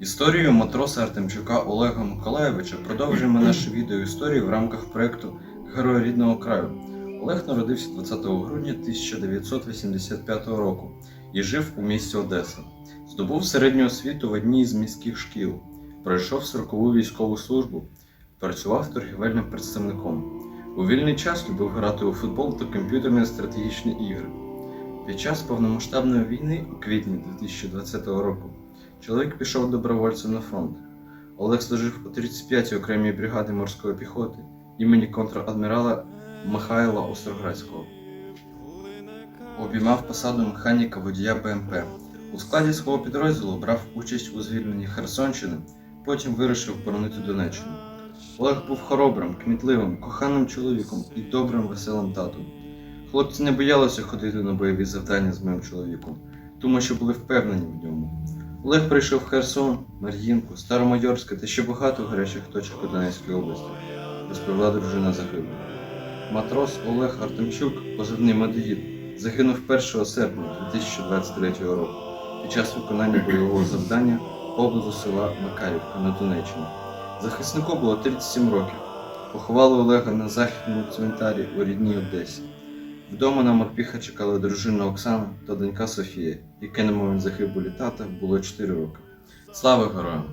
Історію матроса Артемчука Олега Миколаєвича продовжуємо наше відео історії в рамках проєкту Герої рідного краю. Олег народився 20 грудня 1985 року і жив у місті Одеса. Здобув середню освіту в одній з міських шкіл, пройшов срокову військову службу, працював торгівельним представником. У вільний час любив грати у футбол та комп'ютерні стратегічні ігри. Під час повномасштабної війни у квітні 2020 року чоловік пішов добровольцем на фронт. Олег служив у 35-й окремій бригаді морської піхоти імені контрадмірала Михайла Остроградського. Обіймав посаду механіка водія БМП. У складі свого підрозділу брав участь у звільненні Херсонщини, потім вирішив боронити Донеччину. Олег був хоробрим, кмітливим, коханим чоловіком і добрим веселим татом. Хлопці не боялися ходити на бойові завдання з моїм чоловіком, тому що були впевнені в ньому. Олег прийшов Херсон, Мар'їнку, Старомайорське та ще багато гарячих точок у Донецькій області, розповіла дружина загиблого. Матрос Олег Артемчук, позивний Медоїд, загинув 1 серпня 2023 року під час виконання бойового завдання поблизу села Макарівка на Донеччині. Захиснику було 37 років. Поховали Олега на західному цвинтарі у рідній Одесі. Вдома на морпіха чекали дружина Оксана та донька Софія, якій на момент загибелі тата було 4 роки. Слава героям!